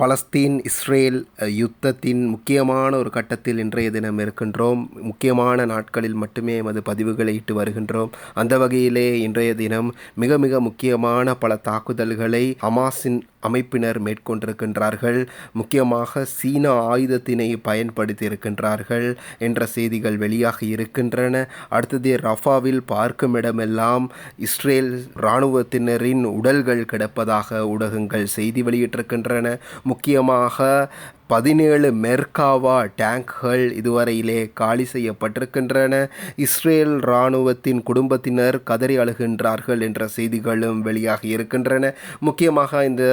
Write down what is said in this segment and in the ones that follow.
Palestine Israel யுத்தத்தின் முக்கியமான ஒரு கட்டத்தில் இன்றைய தினம் இருக்கின்றோம். முக்கியமான நாட்களில் மட்டுமே எமது பதிவுகளை இட்டு வருகின்றோம். அந்த வகையிலே இன்றைய தினம் மிக மிக முக்கியமான பல தாக்குதல்களை ஹமாஸின் அமைப்பினர் மேற்கொண்டிருக்கின்றார்கள். முக்கியமாக சீன ஆயுதத்தினை பயன்படுத்தி இருக்கின்றார்கள் என்ற செய்திகள் வெளியாகி இருக்கின்றன. அடுத்தது ரஃபாவில் பார்க்கும் இடமெல்லாம் இஸ்ரேல் இராணுவத்தினரின் உடல்கள் கிடப்பதாக ஊடகங்கள் செய்தி வெளியிட்டிருக்கின்றன. முக்கியமாக பதினேழு மெர்காவா டேங்க்கள் இதுவரையிலே காலி செய்யப்பட்டிருக்கின்றன. இஸ்ரேல் இராணுவத்தின் குடும்பத்தினர் கதறி அழுகின்றார்கள் என்ற செய்திகளும் வெளியாகி இருக்கின்றன. முக்கியமாக இந்த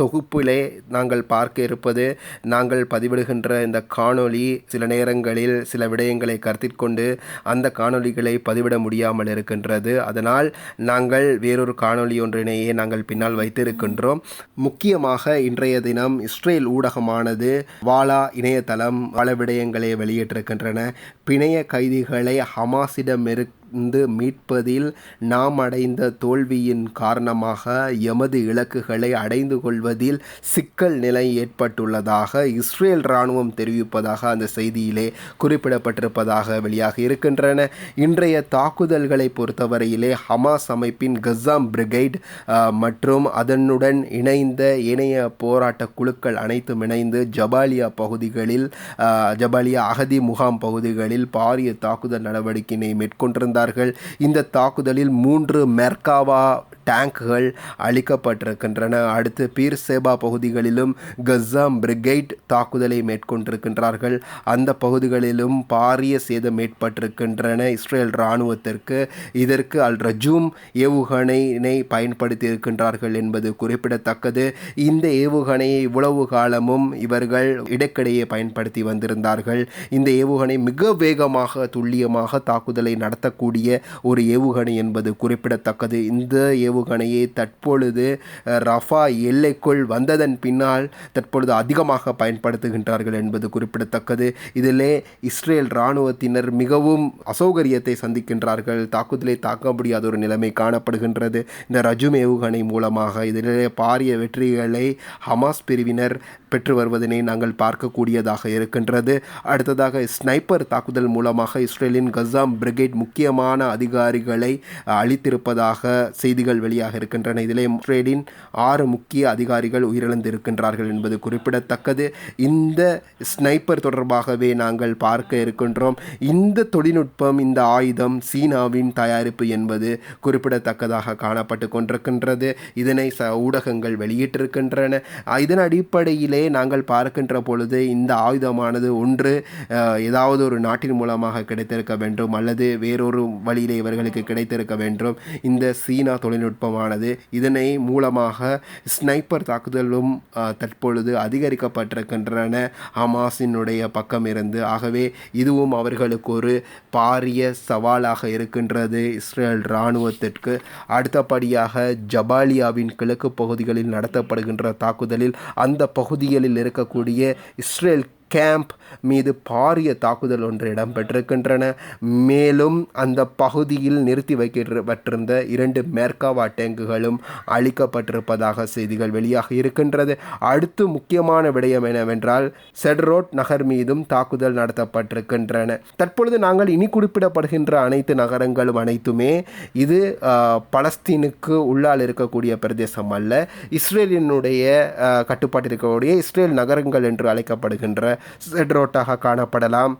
தொகுப்பிலே நாங்கள் பார்க்க இருப்பது நாங்கள் பதிவிடுகின்ற இந்த காணொளி சில நேரங்களில் சில விடயங்களை கருத்தில் கொண்டு அந்த காணொளிகளை பதிவிட முடியாமல் இருக்கின்றது. அதனால் நாங்கள் வேறொரு காணொளி ஒன்றினையே நாங்கள் பின்னால் வைத்திருக்கின்றோம். முக்கியமாக இன்றைய தினம் இஸ்ரேல் ஊடகமானது வாலா இணையதளம் பல விடயங்களை வெளியிட்டிருக்கின்றன. பிணைய கைதிகளை ஹமாஸிடம் இருந்து மீட்பதில் நாம் அடைந்த தோல்வியின் காரணமாக எமது இலக்குகளை அடைந்து கொள்வதில் சிக்கல் நிலை ஏற்பட்டுள்ளதாக இஸ்ரேல் இராணுவம் தெரிவிப்பதாக அந்த செய்தியிலே குறிப்பிடப்பட்டிருப்பதாக வெளியாக இருக்கின்றன. இன்றைய தாக்குதல்களை பொறுத்தவரையிலே ஹமாஸ் அமைப்பின் கசாம் பிரிகேட் மற்றும் அதனுடன் இணைந்த இணைய போராட்ட குழுக்கள் அனைத்தும் இணைந்து ஜபாலியா பகுதிகளில் ஜபாலியா அகதி முகாம் பகுதிகளில் பாரிய தாக்குதல் நடவடிக்கையினை மேற்கொண்டிருந்தார் கொண்டார்கள். இந்த தாக்குதலில் மூன்று மெர்காவா டேங்குகள் அளிக்கப்பட்டிருக்கின்றன அடுத்து பீர் சேபா பகுதிகளிலும் கஸ்ஸாம் பிரிகேட் தாக்குதலை மேற்கொண்டிருக்கின்றார்கள். அந்த பகுதிகளிலும் பாரிய சேதம் ஏற்பட்டிருக்கின்றன இஸ்ரேல் இராணுவத்திற்கு. இதற்கு அல் ரஜூம் ஏவுகணையினை பயன்படுத்தி இருக்கின்றார்கள் என்பது குறிப்பிடத்தக்கது. இந்த ஏவுகணையை இவ்வளவு காலமும் இவர்கள் இடைக்கிடையே பயன்படுத்தி வந்திருந்தார்கள். இந்த ஏவுகணை மிக வேகமாக துல்லியமாக தாக்குதலை நடத்தக்கூடிய ஒரு ஏவுகணை என்பது குறிப்பிடத்தக்கது. இந்த ஏவு ஏவுகணையை தற்பொழுது ரஃபா எல்லைக்குள் வந்ததன் பின்னால் தற்பொழுது அதிகமாக பயன்படுத்துகின்றார்கள் என்பது குறிப்பிடத்தக்கது. இதிலே இஸ்ரேல் இராணுவத்தினர் மிகவும் அசௌகரியத்தை சந்திக்கின்றார்கள். தாக்குதலை தாக்க முடியாத ஒரு நிலைமை காணப்படுகின்றது. இந்த ரஜும் ஏவுகணை மூலமாக இதிலே பாரிய வெற்றிகளை ஹமாஸ் பிரிவினர் பெற்று வருவதனை நாங்கள் பார்க்கக்கூடியதாக இருக்கின்றது. அடுத்ததாக ஸ்னைப்பர் தாக்குதல் மூலமாக இஸ்ரேலின் கசாம் பிரிகேட் முக்கியமான அதிகாரிகளை அளித்திருப்பதாக செய்திகள் வெளியாக இருக்கின்றன. இதிலே இஸ்ரேலின் ஆறு முக்கிய அதிகாரிகள் உயிரிழந்திருக்கின்றார்கள் என்பது குறிப்பிடத்தக்கது. இந்த ஸ்னைப்பர் தொடர்பாகவே நாங்கள் பார்க்க இருக்கின்றோம். இந்த தொழில்நுட்பம் இந்த ஆயுதம் சீனாவின் தயாரிப்பு என்பது குறிப்பிடத்தக்கதாக காணப்பட்டு கொண்டிருக்கின்றது. இதனை ச ஊடகங்கள் வெளியிட்டிருக்கின்றன. இதன் அடிப்படையிலே நாங்கள் பார்க்கின்ற பொழுது இந்த ஆயுதமானது ஒன்று ஏதாவது ஒரு நாட்டின் மூலமாக கிடைத்திருக்க வேண்டும் அல்லது வேறொரு வழியிலே இவர்களுக்கு கிடைத்திருக்க வேண்டும். இந்த சீனா தொழில்நுட்பமானது இதனை மூலமாக ஸ்னைப்பர் தாக்குதலும் தற்பொழுது அதிகரிக்கப்பட்டிருக்கின்றன. ஹமாஸினுடைய பக்கம் இருந்து ஆகவே இதுவும் அவர்களுக்கு ஒரு பாரிய சவாலாக இருக்கின்றது இஸ்ரேல் இராணுவத்திற்கு. அடுத்தபடியாக ஜபாலியாவின் கிழக்கு பகுதிகளில் நடத்தப்படுகின்ற தாக்குதலில் அந்த பகுதிகளில் இருக்கக்கூடிய இஸ்ரேல் கேம்ப் மீது பாரிய தாக்குதல் ஒன்று இடம்பெற்றிருக்கின்றன. மேலும் அந்த பகுதியில் நிறுத்தி வைக்கப்பட்டிருந்த இரண்டு மேற்காவா டேங்குகளும் அளிக்கப்பட்டிருப்பதாக செய்திகள் வெளியாக இருக்கின்றது. அடுத்து முக்கியமான விடயம் என்னவென்றால் செட்ரோட் நகர் மீதும் தாக்குதல் நடத்தப்பட்டிருக்கின்றன. தற்பொழுது நாங்கள் இனி குறிப்பிடப்படுகின்ற அனைத்து நகரங்களும் அனைத்துமே இது பலஸ்தீனுக்கு உள்ளால் இருக்கக்கூடிய பிரதேசம் அல்ல. இஸ்ரேலினுடைய கட்டுப்பாட்டில் இருக்கக்கூடிய இஸ்ரேல் நகரங்கள் என்று அழைக்கப்படுகின்ற செட்ரோட்டாக காணப்படலாம்.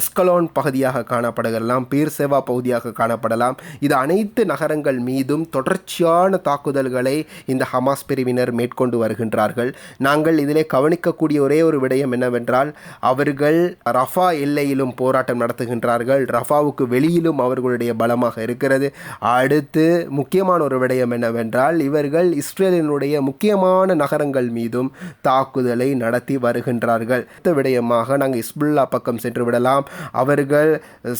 எஸ்கலோன் பகுதியாக காணப்படலாம் பீர்சேவா பகுதியாக காணப்படலாம். இது அனைத்து நகரங்கள் மீதும் தொடர்ச்சியான தாக்குதல்களை இந்த ஹமாஸ் பிரிவினர் மேற்கொண்டு வருகின்றார்கள். நாங்கள் இதிலே கவனிக்கக்கூடிய ஒரே ஒரு விடயம் என்னவென்றால் அவர்கள் ரஃபா எல்லையிலும் போராட்டம் நடத்துகின்றார்கள். ரஃபாவுக்கு வெளியிலும் அவர்களுடைய பலமாக இருக்கிறது. அடுத்து முக்கியமான ஒரு விடயம் என்னவென்றால் இவர்கள் இஸ்ரேலினுடைய முக்கியமான நகரங்கள் மீதும் தாக்குதலை நடத்தி வருகின்றார்கள். அடுத்த விடயமாக நாங்கள் இஸ்புல்லா பக்கம் சென்று விடலாம். பார்க்கலாம் அவர்கள்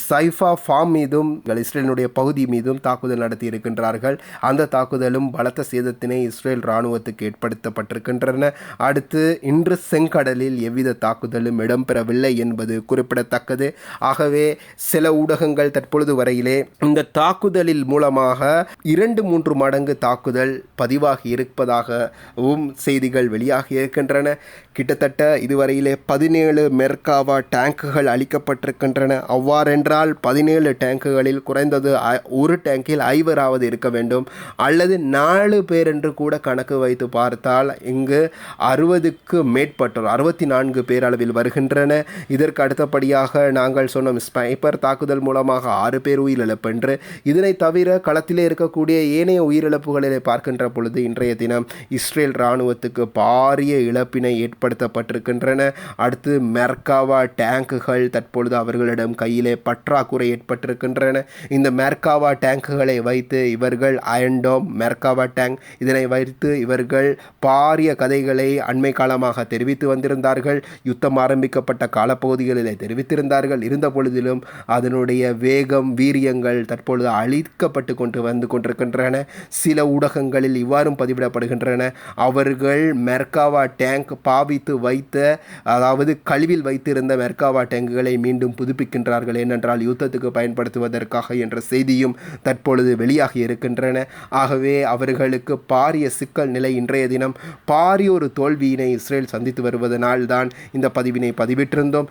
சைஃபா ஃபார்ம் மீதும் இஸ்ரேலினுடைய பகுதி மீதும் தாக்குதல் நடத்தி இருக்கின்றார்கள். அந்த தாக்குதலும் பலத்த சேதத்தினை இஸ்ரேல் இராணுவத்துக்கு ஏற்படுத்தப்பட்டிருக்கின்றன. அடுத்து இன்று செங்கடலில் எவ்வித தாக்குதலும் இடம்பெறவில்லை என்பது குறிப்பிடத்தக்கது. ஆகவே சில ஊடகங்கள் தற்பொழுது வரையிலே இந்த தாக்குதலில் மூலமாக இரண்டு மூன்று மடங்கு தாக்குதல் பதிவாகி இருப்பதாகவும் செய்திகள் வெளியாகி இருக்கின்றன. கிட்டத்தட்ட இதுவரையிலே பதினேழு மெர்காவா டேங்குகள் அளிக்கப்பட்டிருக்கின்றன அவ்வாறென்றால் பதினேழு டேங்குகளில் குறைந்தது ஒரு டேங்கில் ஐவராவது இருக்க வேண்டும். அல்லது நாலு பேர் என்று கூட கணக்கு வைத்து பார்த்தால் இங்கு அறுபதுக்கு மேற்பட்டோர் அறுபத்தி நான்கு பேர் அளவில் வருகின்றன. இதற்கு அடுத்தபடியாக நாங்கள் சொன்னோம் ஸ்பைப்பர் தாக்குதல் மூலமாக ஆறு பேர் உயிரிழப்பு என்று இதனை தவிர களத்திலே இருக்கக்கூடிய ஏனைய உயிரிழப்புகளை பார்க்கின்ற பொழுது இன்றைய தினம் இஸ்ரேல் இராணுவத்துக்கு பாரிய இழப்பினை ஏற்படுத்தப்பட்டிருக்கின்றன. அடுத்து மெர்காவா டேங்குகள் தற்பொழுது அவர்களிடம் கையிலே பற்றாக்குறை ஏற்பட்டிருக்கின்றன. இந்த மெர்காவா டேங்குகளை வைத்து இவர்கள் அயன்டோம் மெர்காவா டேங்க். இதனை வைத்து இவர்கள் பாரிய கதைகளை அண்மை காலமாக தெரிவித்து வந்திருந்தார்கள். யுத்தம் ஆரம்பிக்கப்பட்ட காலப்பகுதிகளிலே தெரிவித்திருந்தார்கள். இருந்த பொழுதிலும் அதனுடைய வேகம் வீரியங்கள் தற்பொழுது அழிக்கப்பட்டு கொண்டு வந்து கொண்டிருக்கின்றன. சில ஊடகங்களில் இவ்வாறும் பதிவிடப்படுகின்றன. அவர்கள் மெர்காவா டேங்க் பாவித்து வைத்த அதாவது கழிவில் வைத்திருந்த மெர்காவா டேங்குகளை மீண்டும் புதுப்பிக்கின்றார்கள். ஏனென்றால் யுத்தத்துக்கு பயன்படுத்துவதற்காக என்ற செய்தியும் தற்பொழுது வெளியாகி இருக்கின்றன. ஆகவே அவர்களுக்கு பாரிய சிக்கல் நிலை இன்றைய தினம். பாரிய ஒரு தோல்வியினை இஸ்ரேல் சந்தித்து வருவதனால் தான் இந்த பதிவினை பதிவிட்டிருந்தோம்.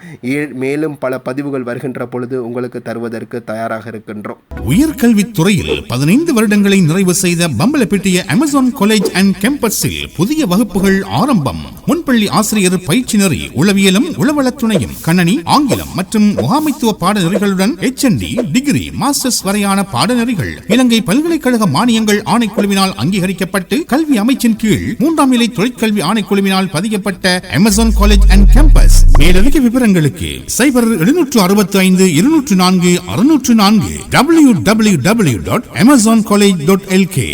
மேலும் பல பதிவுகள் வருகின்ற பொழுது உங்களுக்கு தருவதற்கு தயாராக இருக்கின்றோம். உயர்கல்வித் துறையில் பதினைந்து வருடங்களை நிறைவு செய்த பம்பலப்பிட்டிய அமேசான் காலேஜ் அண்ட் கேம்பஸில் புதிய வகுப்புகள் ஆரம்பம். முன்பள்ளி ஆசிரியர் பயிற்சி நெறி உளவியலும் உளவளத்துணையும் கணனி ஆங்கிலம் மற்றும் முகாமைத்துவ பாடநெறிகளுடன் HND டிகிரி மாஸ்டர்ஸ் வரையான பாடநெறிகள். இலங்கை பல்கலைக்கழக மானியங்கள் ஆணைக்குழுவினால் அங்கீகரிக்கப்பட்டு கல்வி அமைச்சின் கீழ் மூன்றாம் நிலை தொழிற்கல்வி ஆணைக்குழுவினால் பதியப்பட்ட அமேசான் காலேஜ் அண்ட் கேம்பஸ் மேலதிக விவரங்களுக்கு சைபர் எழுநூற்று அறுபத்தி ஐந்து இருநூற்று நான்கு அறுநூற்று நான்கு W W W dot Amazon college dot LK